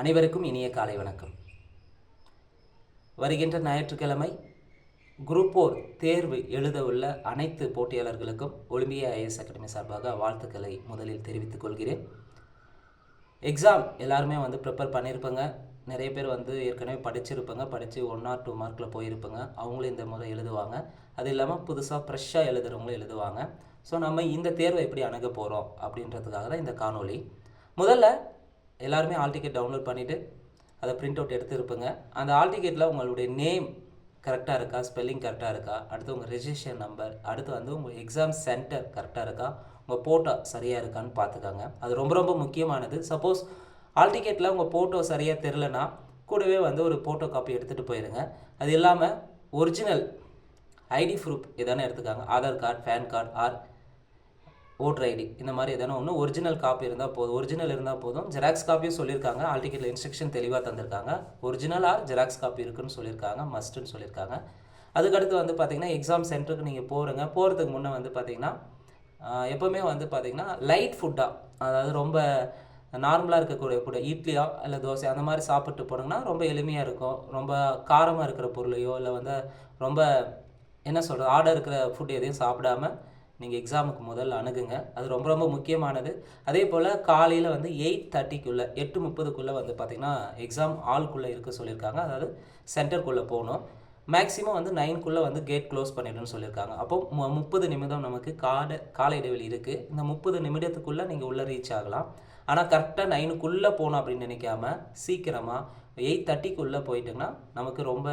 அனைவருக்கும் இனிய காலை வணக்கம். வருகின்ற ஞாயிற்றுக்கிழமை குரூப் போர் தேர்வு எழுத உள்ள அனைத்து போட்டியாளர்களுக்கும் ஒலிம்பிய ஐஎஸ் அகாடமி சார்பாக வாழ்த்துக்களை முதலில் தெரிவித்துக் கொள்கிறேன். எக்ஸாம் எல்லாருமே வந்து ப்ரிப்பேர் பண்ணியிருப்பாங்க நிறைய பேர் வந்து ஏற்கனவே படிச்சிருப்பாங்க. படித்து ஒன் ஆர் டூ மார்க்கில் போயிருப்பாங்க. அவங்களும் இந்த முறை எழுதுவாங்க. அது இல்லாமல் புதுசாக ஃப்ரெஷ்ஷாக எழுதுகிறவங்களும் எழுதுவாங்க. ஸோ நம்ம இந்த தேர்வை எப்படி அணுக போகிறோம் அப்படின்றதுக்காக தான் இந்த காணொளி. முதல்ல எல்லாருமே ஆல் டிக்கெட் டவுன்லோட் பண்ணிவிட்டு அதை பிரிண்ட் அவுட் எடுத்துருப்பீங்க அந்த ஆல் டிக்கெட்டில் உங்களுடைய நேம் கரெக்டாக இருக்கா ஸ்பெல்லிங் கரெக்டாக இருக்கா அடுத்து உங்கள் ரெஜிஸ்ட்ரேஷன் நம்பர் அடுத்து வந்து உங்கள் எக்ஸாம் சென்டர் கரெக்டாக இருக்கா உங்கள் போட்டோ சரியாக இருக்கான்னு பார்த்துக்கோங்க. அது ரொம்ப ரொம்ப முக்கியமானது. சப்போஸ் ஆல் டிக்கெட்டில் உங்கள் ஃபோட்டோ சரியாக தெரிலனா கூடவே வந்து ஒரு ஃபோட்டோ காப்பி எடுத்துகிட்டு போயிடுங்க அது இல்லாமல் ஒரிஜினல் ஐடி ப்ரூஃப் எதானே எடுத்துக்காங்க. Aadhaar card PAN card or voter ID இந்த மாதிரி எதனா ஒன்று ஒரிஜினல் காப்பி இருந்தால் போதும். ஒரிஜினல் இருந்தால் போதும். ஜெராக்ஸ் காப்பியும் சொல்லியிருக்காங்க. ஆல் டிக்கெட்டில் இன்ஸ்ட்ரக்ஷன் தெளிவாக தந்திருக்காங்க. ஒரிஜினல் ஆர் ஜெராக்ஸ் காப்பி இருக்குன்னு சொல்லியிருக்காங்க. மஸ்ட்டுன்னு சொல்லியிருக்காங்க. அதுக்கடுத்து வந்து பார்த்தீங்கன்னா எக்ஸாம் சென்டருக்கு நீங்கள் போகிறங்க போகிறதுக்கு முன்னே வந்து பார்த்தீங்கன்னா எப்போவுமே வந்து பார்த்தீங்கன்னா லைட் ஃபுட்டாக அதாவது ரொம்ப நார்மலாக இருக்கக்கூடிய கூட இட்லியா இல்லை தோசை அந்த மாதிரி சாப்பிட்டு போனீங்கன்னா ரொம்ப எளிமையாக இருக்கும். ரொம்ப காரமாக இருக்கிற பொருளையோ இல்லை வந்து ரொம்ப என்ன சொல்கிறது ஆர்டர் இருக்கிற ஃபுட் எதையும் சாப்பிடாம நீங்கள் எக்ஸாமுக்கு முதல்ல அணுகுங்க. அது ரொம்ப ரொம்ப முக்கியமானது. அதே போல் காலையில் வந்து எயிட் தேர்ட்டிக்குள்ளே எட்டு முப்பதுக்குள்ளே வந்து பார்த்திங்கன்னா எக்ஸாம் ஆளுக்குள்ளே இருக்க சொல்லியிருக்காங்க. அதாவது சென்டருக்குள்ளே போகணும். மேக்ஸிமம் வந்து நைன்குள்ளே வந்து கேட் க்ளோஸ் பண்ணிடுன்னு சொல்லியிருக்காங்க. அப்போ மு- முப்பது நிமிடம் நமக்கு காட கால இடைவெளி இருக்குது இந்த முப்பது நிமிடத்துக்குள்ளே நீங்கள் உள்ளே ரீச் ஆகலாம். ஆனால் கரெக்டாக நைனுக்குள்ளே போகணும் அப்படின்னு நினைக்காம சீக்கிரமாக எயிட் தேர்ட்டிக்குள்ளே போயிட்டுங்கன்னா நமக்கு ரொம்ப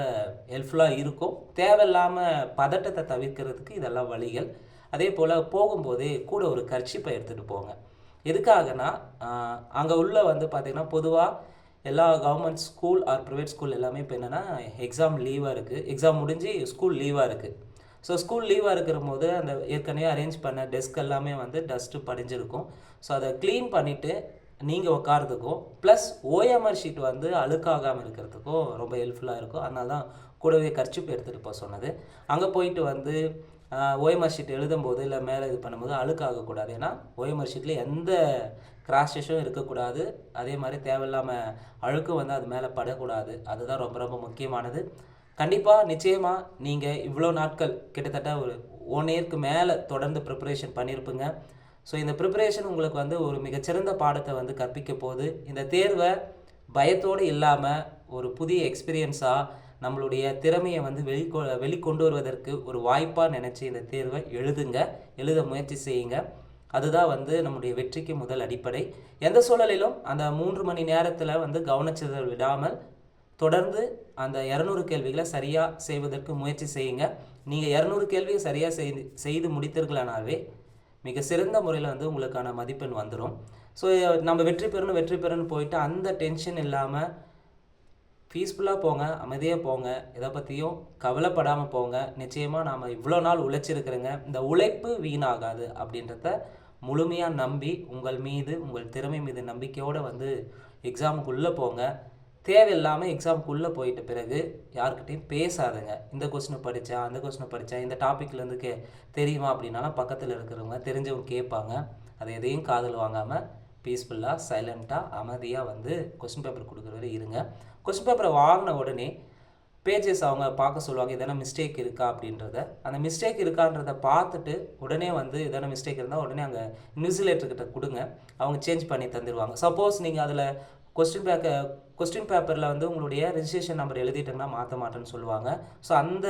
ஹெல்ப்ஃபுல்லாக இருக்கும். தேவையில்லாமல் பதட்டத்தை தவிர்க்கிறதுக்கு இதெல்லாம் வழிகள். அதே போல் போகும்போதே கூட ஒரு கர்ச்சிப்பை எடுத்துகிட்டு போங்க. எதுக்காகனா அங்கே உள்ள வந்து பார்த்திங்கன்னா பொதுவாக எல்லா government school or private school எல்லாமே இப்போ என்னென்னா எக்ஸாம் லீவாக இருக்குது எக்ஸாம் முடிஞ்சு ஸ்கூல் லீவாக இருக்குது ஸோ ஸ்கூல் லீவாக இருக்கிற போது அந்த ஏற்கனவே அரேஞ்ச் பண்ண டெஸ்க் எல்லாமே வந்து டஸ்ட்டு படிஞ்சிருக்கும். ஸோ அதை க்ளீன் பண்ணிவிட்டு நீங்கள் உட்காரதுக்கும் ப்ளஸ் ஓஎம்ஆர் ஷீட் வந்து அழுக்காகாமல் இருக்கிறதுக்கும் ரொம்ப ஹெல்ப்ஃபுல்லாக இருக்கும். அதனால தான் கூடவே கர்ச்சிப்பு எடுத்துகிட்டு போக சொன்னது. அங்கே போயிட்டு வந்து ஓஎம்ஆர் ஷீட் எழுதும்போது இல்லை மேலே இது பண்ணும்போது அழுக்காகக்கூடாது ஏன்னா ஓஎம்ஆர் ஷீட்டில் எந்த கிராஷஸும் இருக்கக்கூடாது. அதே மாதிரி தேவையில்லாமல் அழுக்கும் வந்து அது மேலே படக்கூடாது. அதுதான் ரொம்ப ரொம்ப முக்கியமானது. கண்டிப்பாக நிச்சயமாக நீங்கள் இவ்வளோ நாட்கள் கிட்டத்தட்ட ஒரு ஒன் இயர்க்கு மேலே தொடர்ந்து ப்ரிப்பரேஷன் பண்ணியிருப்பீங்க ஸோ இந்த ப்ரிப்பரேஷன் உங்களுக்கு வந்து ஒரு மிகச்சிறந்த பாடத்தை வந்து கற்பிக்க போகுது. இந்த தேர்வை பயத்தோடு இல்லாமல் ஒரு புதிய எக்ஸ்பீரியன்ஸாக நம்மளுடைய திறமையை வந்து வெளிக்கொ வெளிக்கொண்டு வருவதற்கு ஒரு வாய்ப்பாக நினச்சி இந்த தேர்வை எழுதுங்க. எழுத முயற்சி செய்யுங்க. அதுதான் வந்து நம்முடைய வெற்றிக்கு முதல் அடிப்படை. எந்த சூழலிலும் அந்த மூன்று மணி நேரத்தில் வந்து கவனச்சிதல் விடாமல் தொடர்ந்து அந்த இரநூறு கேள்விகளை சரியாக செய்வதற்கு முயற்சி செய்யுங்க. நீங்கள் இரநூறு கேள்வியை சரியாக செய்து செய்து முடித்தீர்களானாவே மிக சிறந்த முறையில் வந்து உங்களுக்கான மதிப்பெண் வந்துடும் ஸோ நம்ம வெற்றி பெறணும் வெற்றி பெறணும் போயிட்டு அந்த டென்ஷன் இல்லாமல் பீஸ்ஃபுல்லாக போங்க அமைதியாக போங்க எதை பற்றியும் கவலைப்படாமல் போங்க. நிச்சயமாக நாம் இவ்வளோ நாள் உழைச்சிருக்கிறேங்க. இந்த உழைப்பு வீணாகாது அப்படின்றத முழுமையாக நம்பி உங்கள் மீது உங்கள் திறமை மீது நம்பிக்கையோடு வந்து எக்ஸாமுக்குள்ளே போங்க. தேவையில்லாமல் எக்ஸாமுக்குள்ளே போயிட்ட பிறகு யார்கிட்டையும் பேசாதுங்க. இந்த கொஸ்டினை படித்தா அந்த கொஸ்டினை படித்தா இந்த டாப்பிக்லேருந்து கே தெரியுமா அப்படின்னாலும் பக்கத்தில் இருக்கிறவங்க தெரிஞ்சவங்க கேட்பாங்க. அதை எதையும் காதல் வாங்காமல் பீஸ்ஃபுல்லாக சைலண்ட்டாக அமைதியாக வந்து கொஸ்டின் பேப்பர் கொடுக்குற வரை இருங்க. கொஸ்டின் பேப்பரை வாங்கின உடனே பேஜஸ் அவங்க பார்க்க சொல்லுவாங்க எதனா மிஸ்டேக் இருக்கா? அப்படின்றத. அந்த மிஸ்டேக் இருக்கான்றத பார்த்துட்டு உடனே வந்து எதனா மிஸ்டேக் இருந்தால் உடனே அங்கே நியூசிலேட்டர்கிட்ட கொடுங்க. அவங்க சேஞ்ச் பண்ணி தந்துடுவாங்க சப்போஸ் நீங்கள் அதில் கொஸ்டின் பேக்க கொஸ்டின் பேப்பரில் வந்து உங்களுடைய ரிஜிஸ்ட்ரேஷன் நம்பர் எழுதிட்டீங்கன்னா மாற்ற மாட்டேன்னு சொல்லுவாங்க. ஸோ அந்த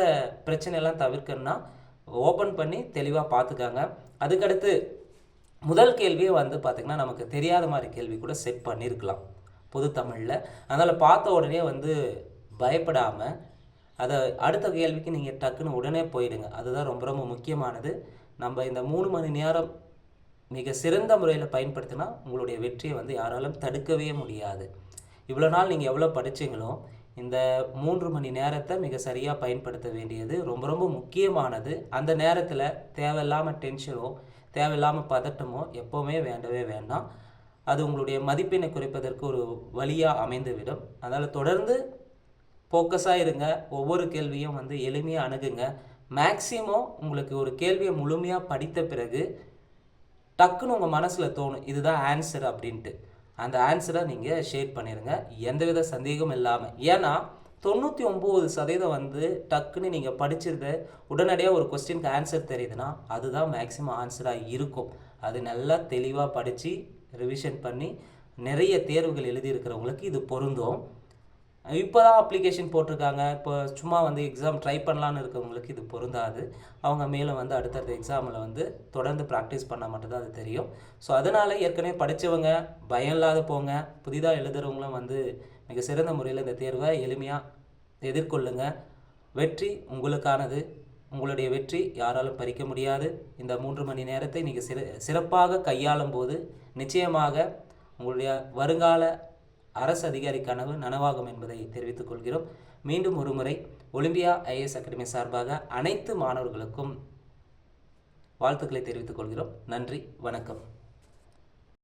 பிரச்சனையெல்லாம் தவிர்க்கணும்னா ஓப்பன் பண்ணி தெளிவாக பார்த்துக்காங்க. அதுக்கடுத்து முதல் கேள்வியே வந்து பார்த்திங்கன்னா நமக்கு தெரியாத மாதிரி கேள்வி கூட செட் பண்ணியிருக்கலாம் பொது தமிழில். அதனால் பார்த்த உடனே வந்து பயப்படாமல் அதை அடுத்த கேள்விக்கு நீங்கள் டக்குன்னு உடனே போயிடுங்க. அதுதான் ரொம்ப ரொம்ப முக்கியமானது. நம்ம இந்த மூணு மணி நேரம் மிக சிறந்த முறையில் பயன்படுத்தினா உங்களுடைய வெற்றியை வந்து யாராலும் தடுக்கவே முடியாது. இவ்வளோ நாள் நீங்கள் எவ்வளோ படிச்சீங்களோ இந்த மூன்று மணி நேரத்தை மிக சரியாக பயன்படுத்த வேண்டியது ரொம்ப ரொம்ப முக்கியமானது. அந்த நேரத்தில் தேவையில்லாமல் டென்ஷனோ தேவையில்லாமல் பதட்டமோ எப்போவுமே வேண்டவே வேண்டாம். அது உங்களுடைய மதிப்பெண்ணை குறைப்பதற்கு ஒரு வழியாக அமைந்துவிடும். அதனால் தொடர்ந்து ஃபோக்கஸாக இருங்க. ஒவ்வொரு கேள்வியும் வந்து எளிமையாக அணுகுங்க. மேக்ஸிமம் உங்களுக்கு ஒரு கேள்வியை முழுமையாக படித்த பிறகு டக்குன்னு உங்கள் மனசில் தோணும் இதுதான் ஆன்சர் அப்படின்ட்டு. அந்த ஆன்சரை நீங்கள் ஷேர் பண்ணிடுங்க எந்தவித சந்தேகமும் இல்லாமல் ஏன்னா தொண்ணூற்றி ஒம்பது சதவீதம் வந்து டக்குன்னு நீங்கள் படிச்சிருந்த உடனடியாக ஒரு கொஸ்டினுக்கு ஆன்சர் தெரியுதுன்னா அதுதான் மேக்ஸிமம் ஆன்சராக இருக்கும். அது நல்லா தெளிவாக படித்து ரிவிஷன் பண்ணி நிறைய தேர்வுகள் எழுதியிருக்கிறவங்களுக்கு இது பொருந்தும். இப்போ தான் அப்ளிகேஷன் போட்டிருக்காங்க. இப்போ சும்மா வந்து எக்ஸாம் ட்ரை பண்ணலான்னு இருக்கவங்களுக்கு இது பொருந்தாது. அவங்க மேலே வந்து அடுத்தடுத்த எக்ஸாமில் வந்து தொடர்ந்து ப்ராக்டிஸ் பண்ணால் மட்டும்தான் அது தெரியும். ஸோ அதனால் ஏற்கனவே படித்தவங்க பயம் இல்லாத போங்க. புதிதாக எழுதுகிறவங்களும் வந்து மிக சிறந்த முறையில் இந்த தேர்வை எளிமையாக எதிர்கொள்ளுங்க. வெற்றி உங்களுக்கானது. உங்களுடைய வெற்றி யாராலும் பறிக்க முடியாது. இந்த மூன்று மணி நேரத்தை நீங்கள் சிற சிறப்பாக கையாளும் போது நிச்சயமாக உங்களுடைய வருங்கால அரசு அதிகாரி கனவு நனவாகும் என்பதை தெரிவித்துக் கொள்கிறோம். மீண்டும் ஒருமுறை ஒலிம்பியா ஐஏஎஸ் அகாடமி சார்பாக அனைத்து மாணவர்களுக்கும் வாழ்த்துக்களை தெரிவித்துக் கொள்கிறோம். நன்றி வணக்கம்.